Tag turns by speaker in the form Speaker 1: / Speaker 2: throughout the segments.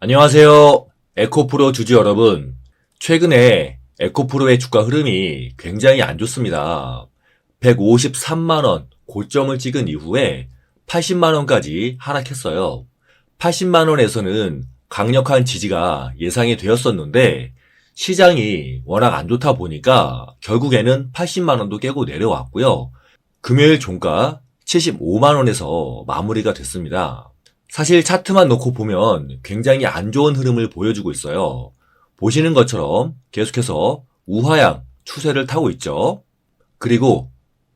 Speaker 1: 안녕하세요. 에코프로 주주 여러분. 최근에 에코프로의 주가 흐름이 굉장히 안 좋습니다. 153만원 고점을 찍은 이후에 80만원까지 하락했어요. 80만원에서는 강력한 지지가 예상이 되었었는데 시장이 워낙 안 좋다 보니까 결국에는 80만원도 깨고 내려왔고요. 금요일 종가 75만원에서 마무리가 됐습니다. 사실 차트만 놓고 보면 굉장히 안 좋은 흐름을 보여주고 있어요. 보시는 것처럼 계속해서 우하향 추세를 타고 있죠. 그리고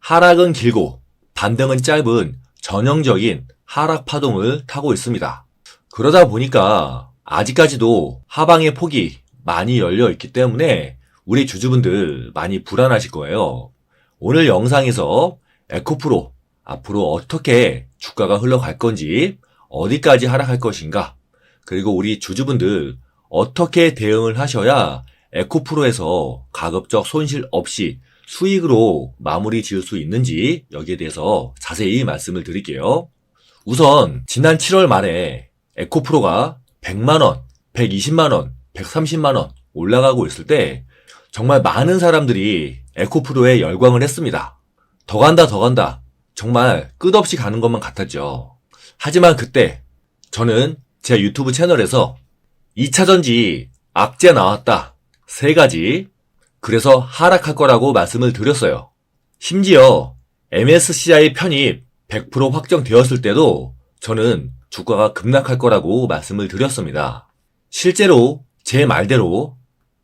Speaker 1: 하락은 길고 반등은 짧은 전형적인 하락 파동을 타고 있습니다. 그러다 보니까 아직까지도 하방의 폭이 많이 열려 있기 때문에 우리 주주분들 많이 불안하실 거예요. 오늘 영상에서 에코프로 앞으로 어떻게 주가가 흘러갈 건지 어디까지 하락할 것인가 그리고 우리 주주분들 어떻게 대응을 하셔야 에코프로에서 가급적 손실 없이 수익으로 마무리 지을 수 있는지 여기에 대해서 자세히 말씀을 드릴게요. 우선 지난 7월 말에 에코프로가 100만원, 120만원, 130만원 올라가고 있을 때 정말 많은 사람들이 에코프로에 열광을 했습니다. 더 간다, 더 간다. 정말 끝없이 가는 것만 같았죠. 하지만 그때 저는 제 유튜브 채널에서 2차전지 악재 나왔다. 세 가지. 그래서 하락할 거라고 말씀을 드렸어요. 심지어 MSCI 편입 100% 확정되었을 때도 저는 주가가 급락할 거라고 말씀을 드렸습니다. 실제로 제 말대로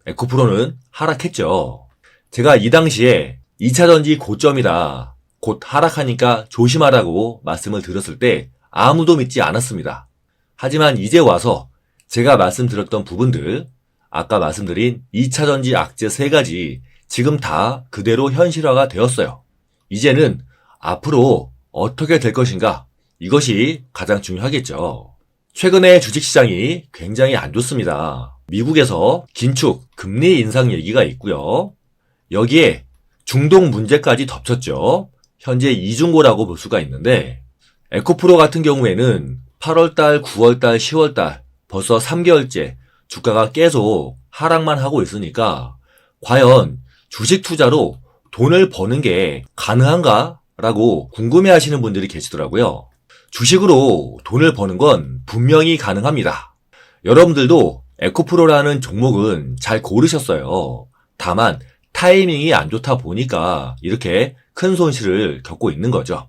Speaker 1: 에코프로는 하락했죠. 제가 이 당시에 2차전지 고점이다. 곧 하락하니까 조심하라고 말씀을 드렸을 때 아무도 믿지 않았습니다. 하지만 이제 와서 제가 말씀드렸던 부분들, 아까 말씀드린 2차전지 악재 세 가지 지금 다 그대로 현실화가 되었어요. 이제는 앞으로 어떻게 될 것인가? 이것이 가장 중요하겠죠. 최근에 주식시장이 굉장히 안 좋습니다. 미국에서 긴축, 금리 인상 얘기가 있고요. 여기에 중동 문제까지 덮쳤죠. 현재 이중고라고 볼 수가 있는데 에코프로 같은 경우에는 8월달, 9월달, 10월달 벌써 3개월째 주가가 계속 하락만 하고 있으니까 과연 주식 투자로 돈을 버는 게 가능한가? 라고 궁금해 하시는 분들이 계시더라고요. 주식으로 돈을 버는 건 분명히 가능합니다. 여러분들도 에코프로라는 종목은 잘 고르셨어요. 다만 타이밍이 안 좋다 보니까 이렇게 큰 손실을 겪고 있는 거죠.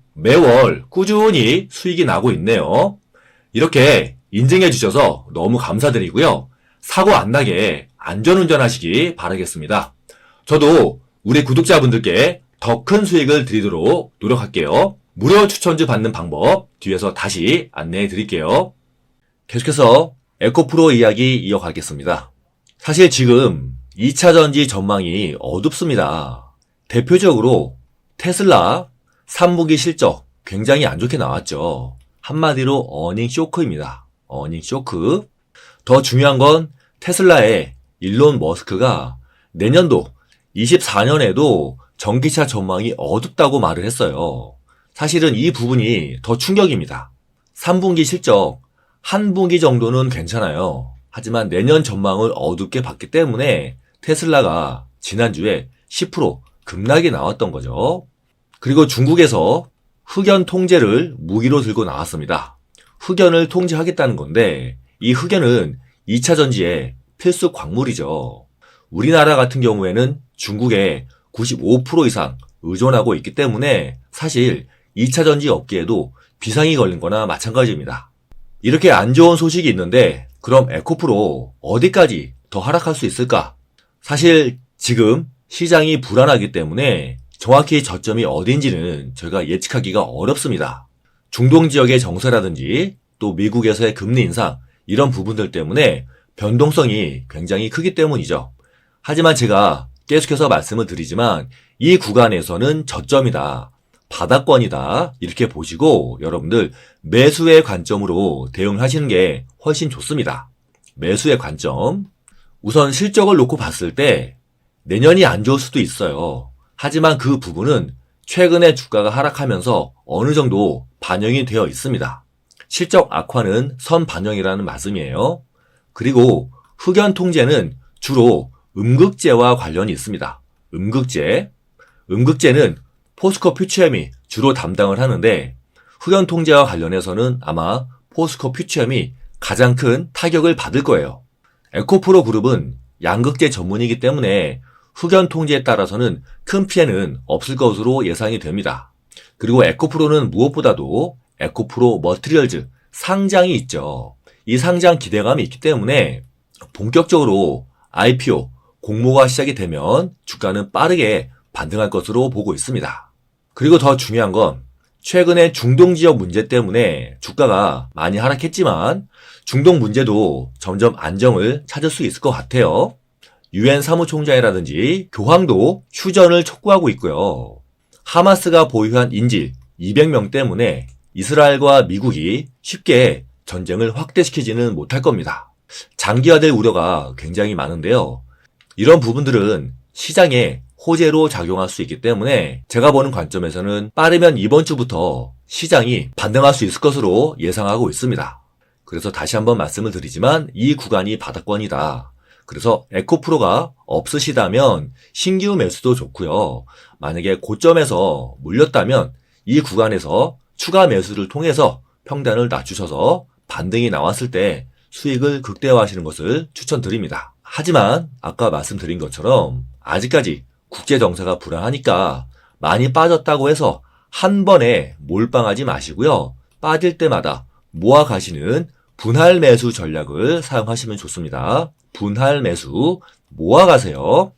Speaker 1: 매월 꾸준히 수익이 나고 있네요. 이렇게 인증해 주셔서 너무 감사드리고요. 사고 안 나게 안전운전 하시기 바라겠습니다. 저도 우리 구독자분들께 더 큰 수익을 드리도록 노력할게요. 무료 추천주 받는 방법 뒤에서 다시 안내해 드릴게요. 계속해서 에코프로 이야기 이어가겠습니다. 사실 지금 2차 전지 전망이 어둡습니다. 대표적으로 테슬라 3분기 실적 굉장히 안 좋게 나왔죠. 한마디로 어닝 쇼크입니다. 어닝 쇼크. 더 중요한 건 테슬라의 일론 머스크가 내년도 24년에도 전기차 전망이 어둡다고 말을 했어요. 사실은 이 부분이 더 충격입니다. 3분기 실적 한 분기 정도는 괜찮아요. 하지만 내년 전망을 어둡게 봤기 때문에 테슬라가 지난주에 10% 급락이 나왔던 거죠. 그리고 중국에서 흑연 통제를 무기로 들고 나왔습니다. 흑연을 통제하겠다는 건데 이 흑연은 2차 전지의 필수 광물이죠. 우리나라 같은 경우에는 중국에 95% 이상 의존하고 있기 때문에 사실 2차 전지 업계에도 비상이 걸린 거나 마찬가지입니다. 이렇게 안 좋은 소식이 있는데 그럼 에코프로 어디까지 더 하락할 수 있을까? 사실 지금 시장이 불안하기 때문에 정확히 저점이 어딘지는 저희가 예측하기가 어렵습니다. 중동 지역의 정세라든지 또 미국에서의 금리 인상 이런 부분들 때문에 변동성이 굉장히 크기 때문이죠. 하지만 제가 계속해서 말씀을 드리지만 이 구간에서는 저점이다. 바닥권이다. 이렇게 보시고 여러분들 매수의 관점으로 대응하시는 게 훨씬 좋습니다. 매수의 관점. 우선 실적을 놓고 봤을 때 내년이 안 좋을 수도 있어요. 하지만 그 부분은 최근에 주가가 하락하면서 어느 정도 반영이 되어 있습니다. 실적 악화는 선 반영이라는 말씀이에요. 그리고 흑연 통제는 주로 음극제와 관련이 있습니다. 음극제. 음극제는 포스코 퓨처엠이 주로 담당을 하는데 흑연 통제와 관련해서는 아마 포스코 퓨처엠이 가장 큰 타격을 받을 거예요. 에코프로 그룹은 양극재 전문이기 때문에 흑연 통제에 따라서는 큰 피해는 없을 것으로 예상이 됩니다. 그리고 에코프로는 무엇보다도 에코프로 머트리얼즈 상장이 있죠. 이 상장 기대감이 있기 때문에 본격적으로 IPO 공모가 시작이 되면 주가는 빠르게 반등할 것으로 보고 있습니다. 그리고 더 중요한 건 최근에 중동 지역 문제 때문에 주가가 많이 하락했지만 중동 문제도 점점 안정을 찾을 수 있을 것 같아요. 유엔 사무총장이라든지 교황도 휴전을 촉구하고 있고요. 하마스가 보유한 인질 200명 때문에 이스라엘과 미국이 쉽게 전쟁을 확대시키지는 못할 겁니다. 장기화될 우려가 굉장히 많은데요. 이런 부분들은 시장에 호재로 작용할 수 있기 때문에 제가 보는 관점에서는 빠르면 이번 주부터 시장이 반등할 수 있을 것으로 예상하고 있습니다. 그래서 다시 한번 말씀을 드리지만 이 구간이 바닥권이다. 그래서 에코프로가 없으시다면 신규 매수도 좋고요. 만약에 고점에서 물렸다면 이 구간에서 추가 매수를 통해서 평단을 낮추셔서 반등이 나왔을 때 수익을 극대화하시는 것을 추천드립니다. 하지만 아까 말씀드린 것처럼 아직까지 국제 정세가 불안하니까 많이 빠졌다고 해서 한 번에 몰빵하지 마시고요. 빠질 때마다 모아 가시는 분할 매수 전략을 사용하시면 좋습니다. 분할 매수 모아 가세요.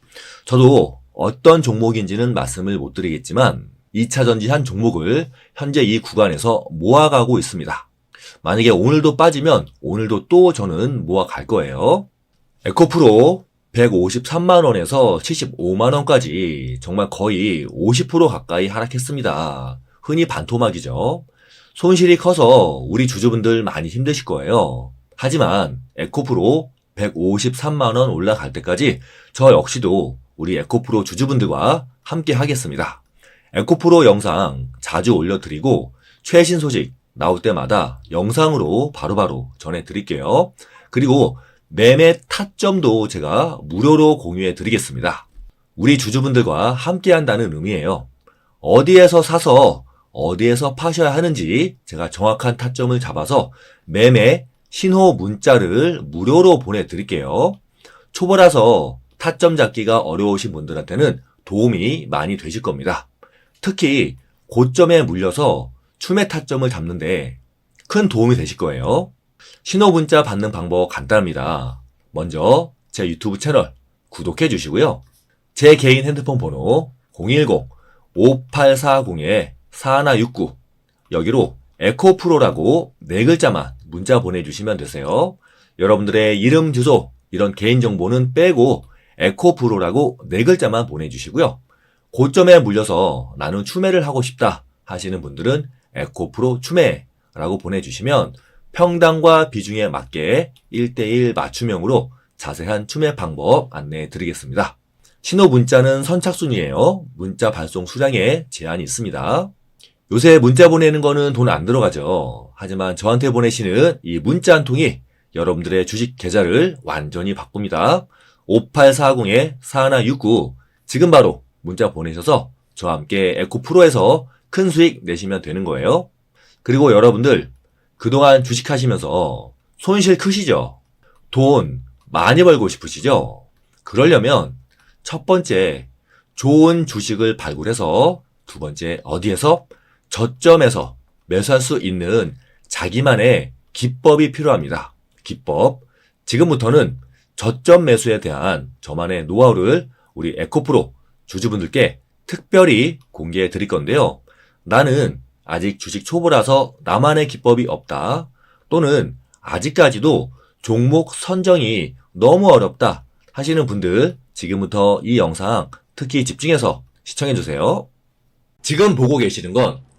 Speaker 1: 저도 어떤 종목인지는 말씀을 못 드리겠지만 2차 전지 한 종목을 현재 이 구간에서 모아가고 있습니다. 만약에 오늘도 빠지면 오늘도 또 저는 모아갈 거예요. 에코프로 153만원에서 75만원까지 정말 거의 50% 가까이 하락했습니다. 흔히 반토막이죠. 손실이 커서 우리 주주분들 많이 힘드실 거예요. 하지만 에코프로 153만원 올라갈 때까지 저 역시도 우리 에코프로 주주분들과 함께 하겠습니다. 에코프로 영상 자주 올려드리고 최신 소식 나올 때마다 영상으로 바로 바로 전해드릴게요. 그리고 매매 타점도 제가 무료로 공유해 드리겠습니다. 우리 주주분들과 함께 한다는 의미예요. 어디에서 사서 어디에서 파셔야 하는지 제가 정확한 타점을 잡아서 매매 신호 문자를 무료로 보내드릴게요. 초보라서 타점 잡기가 어려우신 분들한테는 도움이 많이 되실 겁니다. 특히 고점에 물려서 추매 타점을 잡는데 큰 도움이 되실 거예요. 신호 문자 받는 방법 간단합니다. 먼저 제 유튜브 채널 구독해 주시고요. 제 개인 핸드폰 번호 010-5840-4169 여기로 에코프로라고 네 글자만 문자 보내주시면 되세요. 여러분들의 이름, 주소 이런 개인정보는 빼고 에코프로라고 네 글자만 보내주시고요. 고점에 물려서 나는 추매를 하고 싶다 하시는 분들은 에코프로 추매라고 보내주시면 평당과 비중에 맞게 1대1 맞춤형으로 자세한 추매 방법 안내해 드리겠습니다. 신호 문자는 선착순이에요. 문자 발송 수량에 제한이 있습니다. 요새 문자 보내는 거는 돈 안 들어가죠. 하지만 저한테 보내시는 이 문자 한 통이 여러분들의 주식 계좌를 완전히 바꿉니다. 5840-4169 지금 바로 문자 보내셔서 저와 함께 에코프로에서 큰 수익 내시면 되는 거예요. 그리고 여러분들 그동안 주식하시면서 손실 크시죠? 돈 많이 벌고 싶으시죠? 그러려면 첫 번째 좋은 주식을 발굴해서 두 번째 어디에서 저점에서 매수할 수 있는 자기만의 기법이 필요합니다. 기법. 지금부터는 저점 매수에 대한 저만의 노하우를 우리 에코프로 주주분들께 특별히 공개해 드릴 건데요. 나는 아직 주식 초보라서 나만의 기법이 없다. 또는 아직까지도 종목 선정이 너무 어렵다 하시는 분들 지금부터 이 영상 특히 집중해서 시청해 주세요. 지금 보고 계시는 건